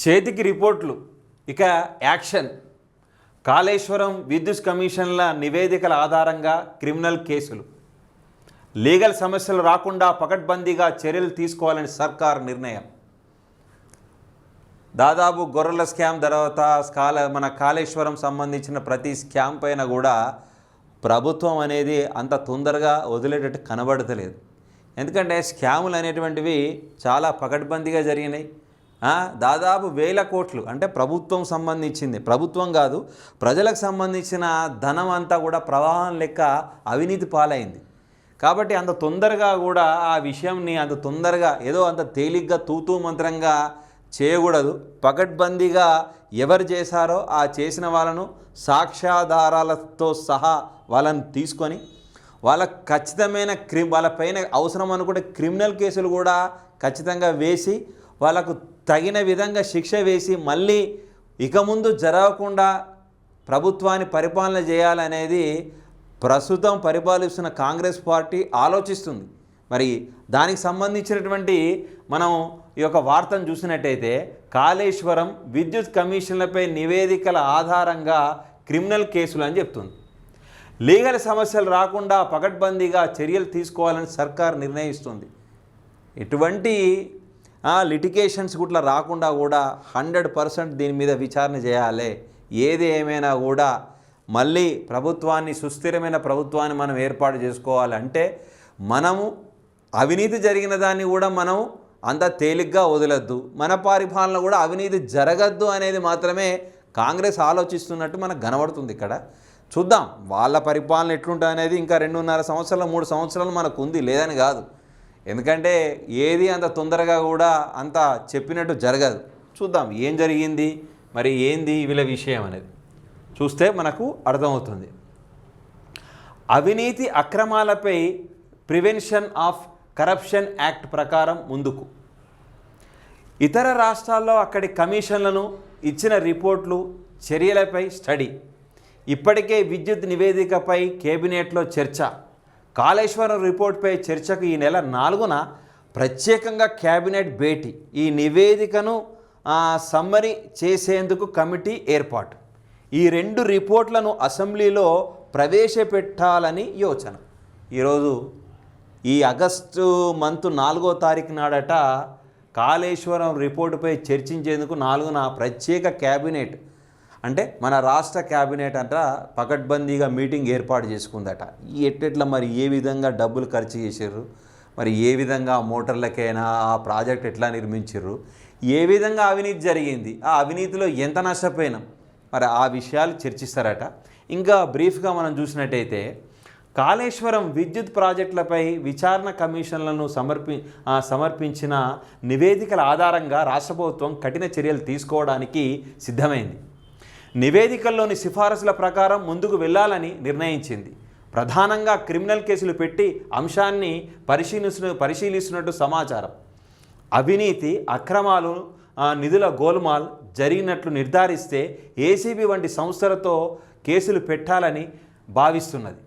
చేతికి రిపోర్ట్లు ఇక యాక్షన్. కాళేశ్వరం విద్యుత్ కమిషన్ల నివేదికల ఆధారంగా క్రిమినల్ కేసులు. లీగల్ సమస్యలు రాకుండా పకడ్బందీగా చర్యలు తీసుకోవాలని సర్కార్ నిర్ణయం. దాదాపు గొర్రెల స్కామ్ తర్వాత కాల మన కాళేశ్వరం సంబంధించిన ప్రతి స్కామ్ పైన కూడా ప్రభుత్వం అనేది అంత తొందరగా వదిలేటట్టు కనబడతలేదు. ఎందుకంటే స్కాములు అనేటువంటివి చాలా పకడ్బందీగా జరిగినాయి. దాదాపు వేల కోట్లు. అంటే ప్రభుత్వం సంబంధించింది. ప్రభుత్వం కాదు ప్రజలకు సంబంధించిన ధనం అంతా కూడా ప్రవాహం లెక్క అవినీతి పాలైంది. కాబట్టి అంత తొందరగా కూడా ఆ విషయంని అంత తొందరగా ఏదో అంత తేలిగ్గా తూతూ మంత్రంగా చేయకూడదు. పకడ్బందీగా ఎవరు చేశారో ఆ చేసిన వాళ్ళను సాక్ష్యాధారాలతో సహా వాళ్ళని తీసుకొని వాళ్ళకు ఖచ్చితమైన క్రి వాళ్ళపైన అవసరం అనుకుంటే క్రిమినల్ కేసులు కూడా ఖచ్చితంగా వేసి వాళ్ళకు తగిన విధంగా శిక్ష వేసి మళ్ళీ ఇక ముందు జరగకుండా ప్రభుత్వాన్ని పరిపాలన చేయాలనేది ప్రస్తుతం పరిపాలిస్తున్న కాంగ్రెస్ పార్టీ ఆలోచిస్తుంది. మరి దానికి సంబంధించినటువంటి మనం ఈ యొక్క వార్తను చూసినట్టయితే కాళేశ్వరం విద్యుత్ కమిషన్లపై నివేదికల ఆధారంగా క్రిమినల్ కేసులు అని చెప్తుంది. లీగల్ సమస్యలు రాకుండా పకడ్బందీగా చర్యలు తీసుకోవాలని సర్కార్ నిర్ణయిస్తుంది. ఎటువంటి లిటికేషన్స్ గుట్లా రాకుండా కూడా హండ్రెడ్ పర్సెంట్ దీని మీద విచారణ చేయాలి. ఏది ఏమైనా కూడా మళ్ళీ ప్రభుత్వాన్ని సుస్థిరమైన ప్రభుత్వాన్ని మనం ఏర్పాటు చేసుకోవాలంటే మనము అవినీతి జరిగిన దాన్ని కూడా మనం అంత తేలిగ్గా వదలద్దు. మన పరిపాలన కూడా అవినీతి జరగద్దు అనేది మాత్రమే కాంగ్రెస్ ఆలోచిస్తున్నట్టు మనకు కనబడుతుంది ఇక్కడ. చూద్దాం వాళ్ళ పరిపాలన ఎట్లుంటుంది అనేది ఇంకా రెండున్నర సంవత్సరాలు మూడు సంవత్సరాలు మనకు ఉంది లేదని కాదు. ఎందుకంటే ఏది అంత తొందరగా కూడా అంత చెప్పినట్టు జరగదు. చూద్దాం ఏం జరిగింది మరి ఏంది వీళ్ళ విషయం అనేది. చూస్తే మనకు అర్థమవుతుంది. అవినీతి అక్రమాలపై ప్రివెన్షన్ ఆఫ్ కరప్షన్ యాక్ట్ ప్రకారం ముందుకు. ఇతర రాష్ట్రాల్లో అక్కడి కమిషన్లను ఇచ్చిన రిపోర్ట్లు చర్యలపై స్టడీ. ఇప్పటికే విద్యుత్ నివేదికపై కేబినెట్లో చర్చ. కాళేశ్వరం రిపోర్ట్పై చర్చకు ఈ నెల నాలుగున ప్రత్యేకంగా కేబినెట్ భేటీ ఈ నివేదికను సమ్మరి చేసేందుకు కమిటీ ఏర్పాటు. ఈ రెండు రిపోర్ట్లను అసెంబ్లీలో ప్రవేశపెట్టాలని యోచన. ఈరోజు ఈ ఆగస్టు మంత్ నాలుగో తారీఖు నాడట కాళేశ్వరం రిపోర్టుపై చర్చించేందుకు నాలుగున ప్రత్యేక క్యాబినెట్ అంటే మన రాష్ట్ర క్యాబినెట్ అంట పకడ్బందీగా మీటింగ్ ఏర్పాటు చేసుకుందట. ఈ ఎట్టెట్లా మరి ఏ విధంగా డబ్బులు ఖర్చు చేసారు మరి ఏ విధంగా మోటార్లకైనా ఆ ప్రాజెక్ట్ ఎట్లా నిర్మించారు ఏ విధంగా అవినీతి జరిగింది? ఆ అవినీతిలో ఎంత నష్టపోయినాం? మరి ఆ విషయాలు చర్చిస్తారట. ఇంకా బ్రీఫ్గా మనం చూసినట్టయితే కాళేశ్వరం విద్యుత్ ప్రాజెక్టులపై విచారణ కమిషన్లను సమర్పి సమర్పించిన నివేదికల ఆధారంగా రాష్ట్ర ప్రభుత్వం కఠిన చర్యలు తీసుకోవడానికి సిద్ధమైంది. నివేదికల్లోని సిఫారసుల ప్రకారం ముందుకు వెళ్ళాలని నిర్ణయించింది. ప్రధానంగా క్రిమినల్ కేసులు పెట్టి అంశాన్ని పరిశీలిస్తున్న పరిశీలిస్తున్నట్టు సమాచారం. అవినీతి అక్రమాలు నిధుల గోల్మాల్ జరిగినట్లు నిర్ధారిస్తే ఏసీబీ వంటి సంస్థలతో కేసులు పెట్టాలని భావిస్తున్నది.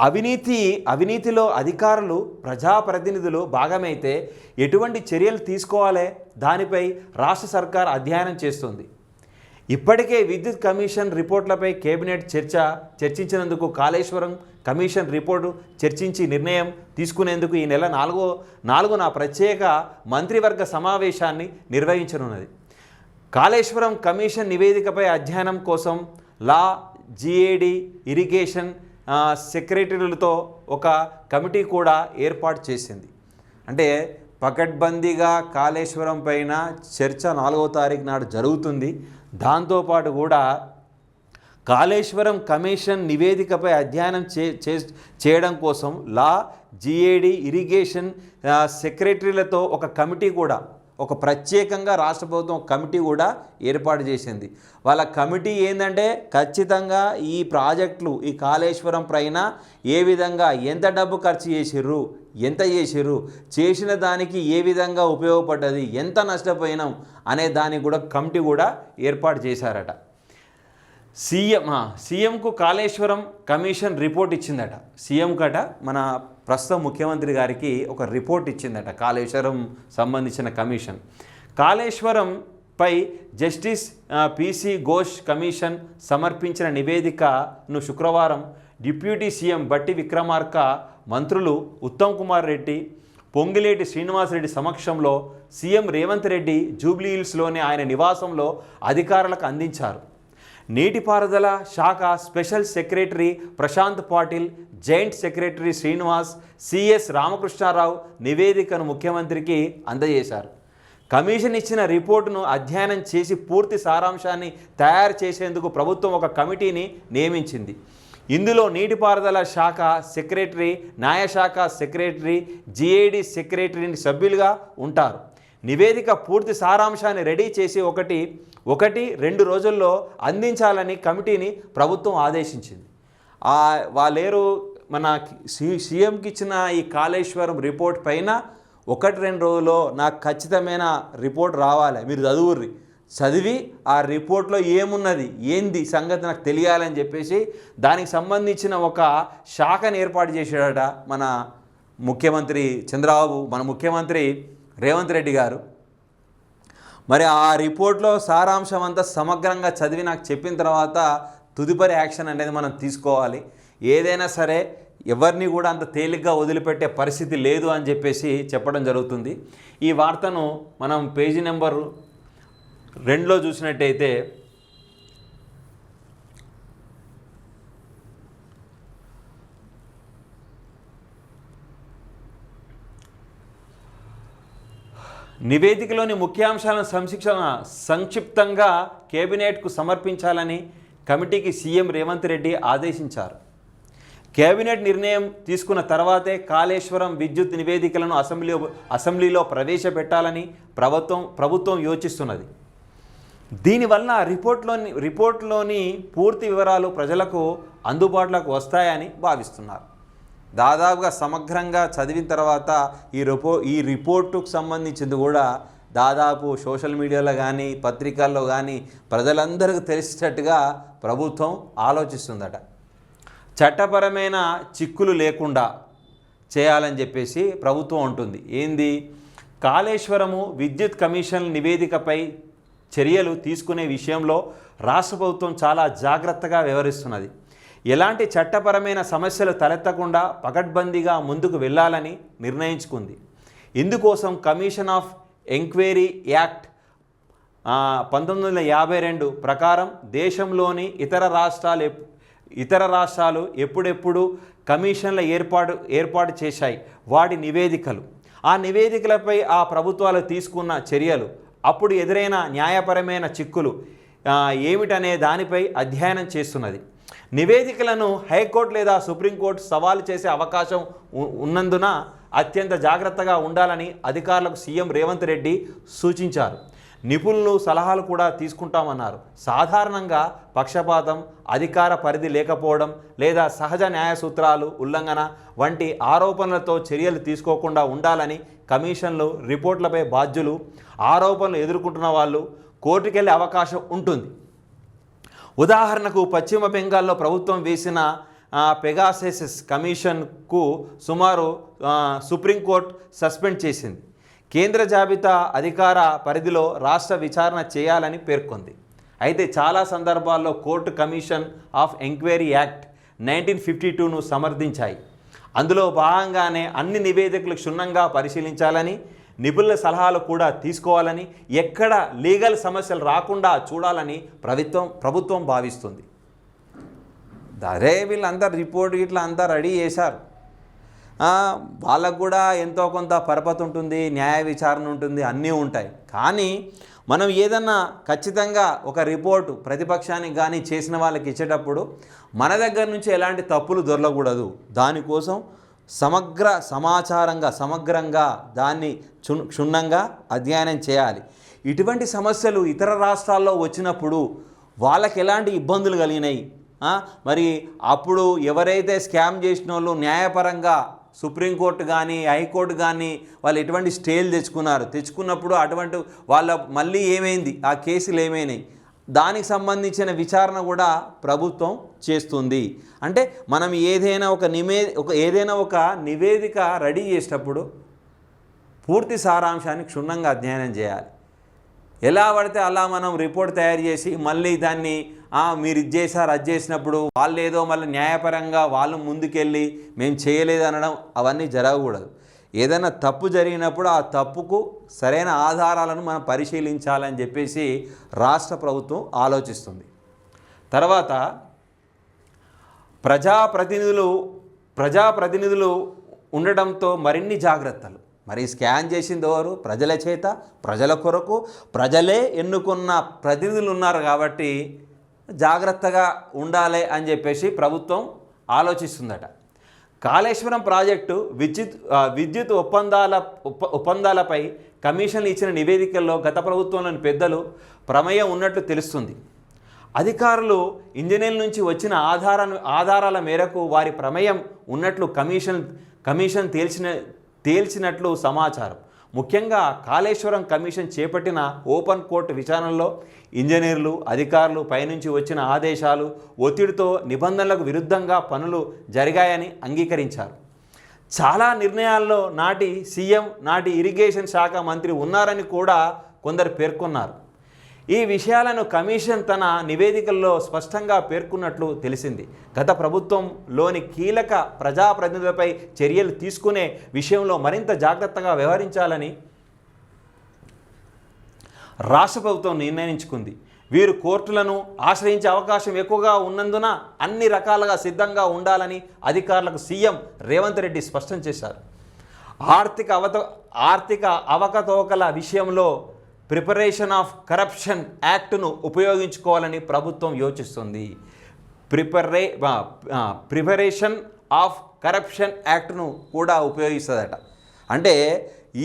అవినీతి అవినీతిలో అధికారులు ప్రజాప్రతినిధులు భాగమైతే ఎటువంటి చర్యలు తీసుకోవాలి దానిపై రాష్ట్ర సర్కార్ అధ్యయనం చేస్తుంది. ఇప్పటికే విద్యుత్ కమిషన్ రిపోర్ట్లపై కేబినెట్ చర్చ చర్చించినందుకు కాళేశ్వరం కమిషన్ రిపోర్టు చర్చించి నిర్ణయం తీసుకునేందుకు ఈ నెల నాలుగో నాలుగున ప్రత్యేక మంత్రివర్గ సమావేశాన్ని నిర్వహించనున్నది. కాళేశ్వరం కమిషన్ నివేదికపై అధ్యయనం కోసం లా జిఏడి ఇరిగేషన్ సెక్రటరీలతో ఒక కమిటీ కూడా ఏర్పాటు చేసింది. అంటే పకడ్బందీగా కాళేశ్వరం పైన చర్చ నాలుగో తారీఖు నాడు జరుగుతుంది. దాంతోపాటు కూడా కాళేశ్వరం కమిషన్ నివేదికపై అధ్యయనం చే చే- చేయడం కోసం లా జిఏడి ఇరిగేషన్ సెక్రటరీలతో ఒక కమిటీ కూడా ఒక ప్రత్యేకంగా రాష్ట్ర ప్రభుత్వం కమిటీ కూడా ఏర్పాటు చేసింది. వాళ్ళ కమిటీ ఏంటంటే ఖచ్చితంగా ఈ ప్రాజెక్టులు ఈ కాళేశ్వరం పైన ఏ విధంగా ఎంత డబ్బు ఖర్చు చేసిర్రు ఎంత చేసిర్రు చేసిన దానికి ఏ విధంగా ఉపయోగపడ్డది ఎంత నష్టపోయినాం అనే దానికి కూడా కమిటీ కూడా ఏర్పాటు చేశారట. సీఎం సీఎంకు కాళేశ్వరం కమిషన్ రిపోర్ట్ ఇచ్చిందట. సీఎం కట మన ప్రస్తుత ముఖ్యమంత్రి గారికి ఒక రిపోర్ట్ ఇచ్చిందట కాళేశ్వరం సంబంధించిన కమిషన్. కాళేశ్వరం పై జస్టిస్ పిసి ఘోష్ కమిషన్ సమర్పించిన నివేదికను శుక్రవారం డిప్యూటీ సీఎం బట్టి విక్రమార్క మంత్రులు ఉత్తమ్ కుమార్ రెడ్డి పొంగిలేటి శ్రీనివాసరెడ్డి సమక్షంలో సీఎం రేవంత్ రెడ్డి జూబ్లీహిల్స్లోని ఆయన నివాసంలో అధికారులకు అందించారు. నీటిపారుదల శాఖ special secretary Prashant Patil joint secretary Srinivas CS Ramakrishna Rao నివేదికను ముఖ్యమంత్రికి అందజేశారు. కమిషన్ ఇచ్చిన రిపోర్టును అధ్యయనం చేసి పూర్తి సారాంశాన్ని తయారు చేసేందుకు ప్రభుత్వం ఒక కమిటీని నియమించింది. ఇందులో నీటిపారుదల శాఖ సెక్రటరీ న్యాయశాఖ సెక్రటరీ జిఏడి సెక్రటరీని సభ్యులుగా ఉంటారు. నివేదిక పూర్తి సారాంశాన్ని రెడీ చేసి ఒకటి ఒకటి రెండు రోజుల్లో అందించాలని కమిటీని ప్రభుత్వం ఆదేశించింది. వాళ్ళేరు మన సీ సీఎంకి ఇచ్చిన ఈ కాళేశ్వరం రిపోర్ట్ పైన ఒకటి రెండు రోజుల్లో నాకు ఖచ్చితమైన రిపోర్ట్ రావాలి. మీరు చదువుర్రి. చదివి ఆ రిపోర్ట్లో ఏమున్నది ఏంది సంగతి నాకు తెలియాలని చెప్పేసి దానికి సంబంధించిన ఒక శాఖను ఏర్పాటు చేశాడట మన ముఖ్యమంత్రి చంద్రబాబు. మన ముఖ్యమంత్రి రేవంత్ రెడ్డి గారు. మరి ఆ రిపోర్ట్లో సారాంశం అంతా సమగ్రంగా చదివి నాకు చెప్పిన తర్వాత తుదుపరి యాక్షన్ అనేది మనం తీసుకోవాలి. ఏదైనా సరే ఎవరిని కూడా అంత తేలిగ్గా వదిలిపెట్టే పరిస్థితి లేదు అని చెప్పేసి చెప్పడం జరుగుతుంది. ఈ వార్తను మనం పేజీ నెంబర్ రెండులో చూసినట్టయితే నివేదికలోని ముఖ్యాంశాలను సంశిక్షణ సంక్షిప్తంగా కేబినెట్కు సమర్పించాలని కమిటీకి సీఎం రేవంత్ రెడ్డి ఆదేశించారు. కేబినెట్ నిర్ణయం తీసుకున్న తర్వాతే కాళేశ్వరం విద్యుత్ నివేదికలను అసెంబ్లీ అసెంబ్లీలో ప్రవేశపెట్టాలని ప్రభుత్వం ప్రభుత్వం యోచిస్తున్నది. దీనివల్ల రిపోర్ట్లోని రిపోర్ట్లోని పూర్తి వివరాలు ప్రజలకు అందుబాటులోకి వస్తాయని భావిస్తున్నారు. దాదాపుగా సమగ్రంగా చదివిన తర్వాత ఈ రిపో ఈ రిపోర్టుకు సంబంధించింది కూడా దాదాపు సోషల్ మీడియాలో కానీ పత్రికల్లో కానీ ప్రజలందరికీ తెలిసేటట్టుగా ప్రభుత్వం ఆలోచిస్తుందట. చట్టపరమైన చిక్కులు లేకుండా చేయాలని చెప్పేసి ప్రభుత్వం ఉంటుంది ఏంది? కాళేశ్వరము విద్యుత్ కమిషన్ నివేదికపై చర్యలు తీసుకునే విషయంలో రాష్ట్ర ప్రభుత్వం చాలా జాగ్రత్తగా వ్యవహరిస్తున్నది. ఎలాంటి చట్టపరమైన సమస్యలు తలెత్తకుండా పకడ్బందీగా ముందుకు వెళ్ళాలని నిర్ణయించుకుంది. ఇందుకోసం కమిషన్ ఆఫ్ ఎంక్వైరీ యాక్ట్ పంతొమ్మిది వందల యాభై రెండు ప్రకారం దేశంలోని ఇతర రాష్ట్రాలు ఇతర రాష్ట్రాలు ఎప్పుడెప్పుడు కమిషన్ల ఏర్పాటు ఏర్పాటు చేశాయి? వాటి నివేదికలు. ఆ నివేదికలపై ఆ ప్రభుత్వాలు తీసుకున్న చర్యలు. అప్పుడు ఎదురైన న్యాయపరమైన చిక్కులు ఏమిటనే దానిపై అధ్యయనం చేస్తున్నది. నివేదికలను హైకోర్టు లేదా సుప్రీంకోర్టు సవాలు చేసే అవకాశం ఉన్నందున అత్యంత జాగ్రత్తగా ఉండాలని అధికారులకు సీఎం రేవంత్ రెడ్డి సూచించారు. నిపుణులు సలహాలు కూడా తీసుకుంటామన్నారు. సాధారణంగా పక్షపాతం అధికార పరిధి లేకపోవడం లేదా సహజ న్యాయ సూత్రాలు ఉల్లంఘన వంటి ఆరోపణలతో చర్యలు తీసుకోకుండా ఉండాలని కమిషన్లు రిపోర్ట్లపై బాధ్యులు ఆరోపణలు ఎదుర్కొంటున్న వాళ్ళు కోర్టుకెళ్ళే అవకాశం ఉంటుంది. ఉదాహరణకు పశ్చిమ బెంగాల్లో ప్రభుత్వం వేసిన పెగాసెసెస్ కమిషన్కు సుమారు సుప్రీంకోర్టు సస్పెండ్ చేసింది. కేంద్ర జాబితా అధికార పరిధిలో రాష్ట్ర విచారణ చేయాలని పేర్కొంది. అయితే చాలా సందర్భాల్లో court commission of enquiry act nineteen fifty టూను సమర్థించాయి. అందులో భాగంగానే అన్ని నివేదికలు క్షుణ్ణంగా పరిశీలించాలని నిపుణుల సలహాలు కూడా తీసుకోవాలని ఎక్కడ లీగల్ సమస్యలు రాకుండా చూడాలని ప్రభుత్వం ప్రభుత్వం భావిస్తుంది. అరే వీళ్ళందరూ రిపోర్ట్ ఇట్లా అంతా రెడీ చేశారు. వాళ్ళకు కూడా ఎంతో కొంత పరపతి ఉంటుంది న్యాయ విచారణ ఉంటుంది అన్నీ ఉంటాయి. కానీ మనం ఏదన్నా ఖచ్చితంగా ఒక రిపోర్టు ప్రతిపక్షానికి కానీ చేసిన వాళ్ళకి ఇచ్చేటప్పుడు మన దగ్గర నుంచి ఎలాంటి తప్పులు దొరలకూడదు దానికోసం సమగ్ర సమాచారంగా సమగ్రంగా దాన్ని క్షుణ్ణంగా అధ్యయనం చేయాలి. ఇటువంటి సమస్యలు ఇతర రాష్ట్రాల్లో వచ్చినప్పుడు వాళ్ళకి ఎలాంటి ఇబ్బందులు కలిగినాయి? మరి అప్పుడు ఎవరైతే స్కామ్ చేసిన వాళ్ళు న్యాయపరంగా సుప్రీంకోర్టు కానీ హైకోర్టు కానీ వాళ్ళు ఎటువంటి స్టేలు తెచ్చుకున్నారు? తెచ్చుకున్నప్పుడు అటువంటి వాళ్ళ మళ్ళీ ఏమైంది? ఆ కేసులు ఏమైనాయి? దానికి సంబంధించిన విచారణ కూడా ప్రభుత్వం చేస్తుంది. అంటే మనం ఏదైనా ఒక నిమే ఒక ఏదైనా ఒక నివేదిక రెడీ చేసేటప్పుడు పూర్తి సారాంశాన్ని క్షుణ్ణంగా అధ్యయనం చేయాలి. ఎలా పడితే అలా మనం రిపోర్ట్ తయారు చేసి మళ్ళీ దాన్ని మీరు ఇది చేశారు అది చేసినప్పుడు వాళ్ళు ఏదో మళ్ళీ న్యాయపరంగా వాళ్ళు ముందుకెళ్ళి మేము చేయలేదు అనడం అవన్నీ జరగకూడదు. ఏదైనా తప్పు జరిగినప్పుడు ఆ తప్పుకు సరైన ఆధారాలను మనం పరిశీలించాలని చెప్పేసి రాష్ట్ర ప్రభుత్వం ఆలోచిస్తుంది. తర్వాత ప్రజాప్రతినిధులు ప్రజాప్రతినిధులు ఉండడంతో మరిన్ని జాగ్రత్తలు. మరి స్కాన్ చేసింది ఎవరు? ప్రజల చేత ప్రజల కొరకు. ప్రజలే ఎన్నుకున్న ప్రతినిధులు ఉన్నారు కాబట్టి జాగ్రత్తగా ఉండాలి అని చెప్పేసి ప్రభుత్వం ఆలోచిస్తుందట. కాళేశ్వరం ప్రాజెక్టు విద్యుత్ విద్యుత్ ఒప్పందాల ఒప్ప ఒప్పందాలపై కమిషన్లు ఇచ్చిన నివేదికల్లో గత ప్రభుత్వంలోని పెద్దలు ప్రమేయం ఉన్నట్లు తెలుస్తుంది. అధికారులు ఇంజనీర్ల నుంచి వచ్చిన ఆధార ఆధారాల మేరకు వారి ప్రమేయం ఉన్నట్లు కమిషన్ కమిషన్ తేల్చిన తేల్చినట్లు సమాచారం. ముఖ్యంగా కాళేశ్వరం కమిషన్ చేపట్టిన ఓపెన్ కోర్టు విచారణలో ఇంజనీర్లు అధికారులు పైనుంచి వచ్చిన ఆదేశాలు ఒత్తిడితో నిబంధనలకు విరుద్ధంగా పనులు జరిగాయని అంగీకరించారు. చాలా నిర్ణయాల్లో నాటి సీఎం నాటి ఇరిగేషన్ శాఖ మంత్రి ఉన్నారని కూడా కొందరు పేర్కొన్నారు. ఈ విషయాలను కమిషన్ తన నివేదికల్లో స్పష్టంగా పేర్కొన్నట్లు తెలిసింది. గత ప్రభుత్వంలోని కీలక ప్రజాప్రతినిధులపై చర్యలు తీసుకునే విషయంలో మరింత జాగ్రత్తగా వ్యవహరించాలని రాష్ట్ర ప్రభుత్వం నిర్ణయించుకుంది. వీరు కోర్టులను ఆశ్రయించే అవకాశం ఎక్కువగా ఉన్నందున అన్ని రకాలుగా సిద్ధంగా ఉండాలని అధికారులకు సీఎం రేవంత్ రెడ్డి స్పష్టం చేశారు. ఆర్థిక అవత ఆర్థిక అవకతవకల విషయంలో ప్రిపరేషన్ ఆఫ్ కరప్షన్ యాక్ట్ను ఉపయోగించుకోవాలని ప్రభుత్వం యోచిస్తుంది. ప్రిపరే ప్రిపరేషన్ ఆఫ్ కరప్షన్ యాక్ట్ను కూడా ఉపయోగిస్తుందట. అంటే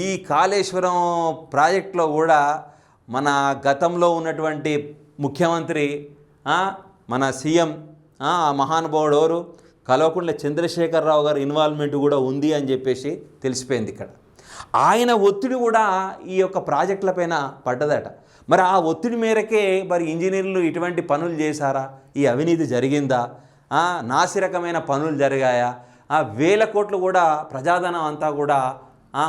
ఈ కాళేశ్వరం ప్రాజెక్టులో కూడా మన గతంలో ఉన్నటువంటి ముఖ్యమంత్రి మన సీఎం ఆ మహానుభావుడు ఎవరు చంద్రశేఖరరావు గారి ఇన్వాల్వ్మెంట్ కూడా ఉంది అని చెప్పేసి తెలిసిపోయింది ఇక్కడ. ఆయన ఒత్తిడి కూడా ఈ యొక్క ప్రాజెక్టులపైన పడ్డదట. మరి ఆ ఒత్తిడి మేరకే మరి ఇంజనీర్లు ఇటువంటి పనులు చేశారా? ఈ అవినీతి జరిగిందా? నాసిరకమైన పనులు జరిగాయా? ఆ వేల కోట్లు కూడా ప్రజాధనం అంతా కూడా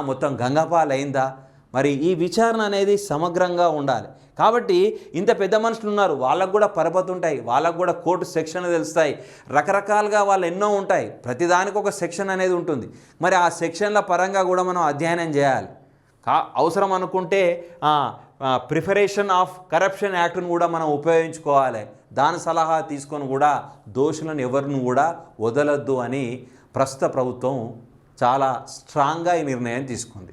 మొత్తం గంగపాలైందా? మరి ఈ విచారణ అనేది సమగ్రంగా ఉండాలి. కాబట్టి ఇంత పెద్ద మనుషులు ఉన్నారు వాళ్ళకు కూడా పరపతి ఉంటాయి వాళ్ళకు కూడా కోర్టు సెక్షన్ తెలుస్తాయి. రకరకాలుగా వాళ్ళు ఎన్నో ఉంటాయి. ప్రతిదానికి ఒక సెక్షన్ అనేది ఉంటుంది. మరి ఆ సెక్షన్ల పరంగా కూడా మనం అధ్యయనం చేయాలి. కా అవసరం అనుకుంటే ప్రిఫరేషన్ ఆఫ్ కరప్షన్ యాక్ట్ను కూడా మనం ఉపయోగించుకోవాలి. దాని సలహా తీసుకొని కూడా దోషులను ఎవరిని కూడా వదలొద్దు అని ప్రస్తుత ప్రభుత్వం చాలా స్ట్రాంగ్గా ఈ నిర్ణయం తీసుకుంది.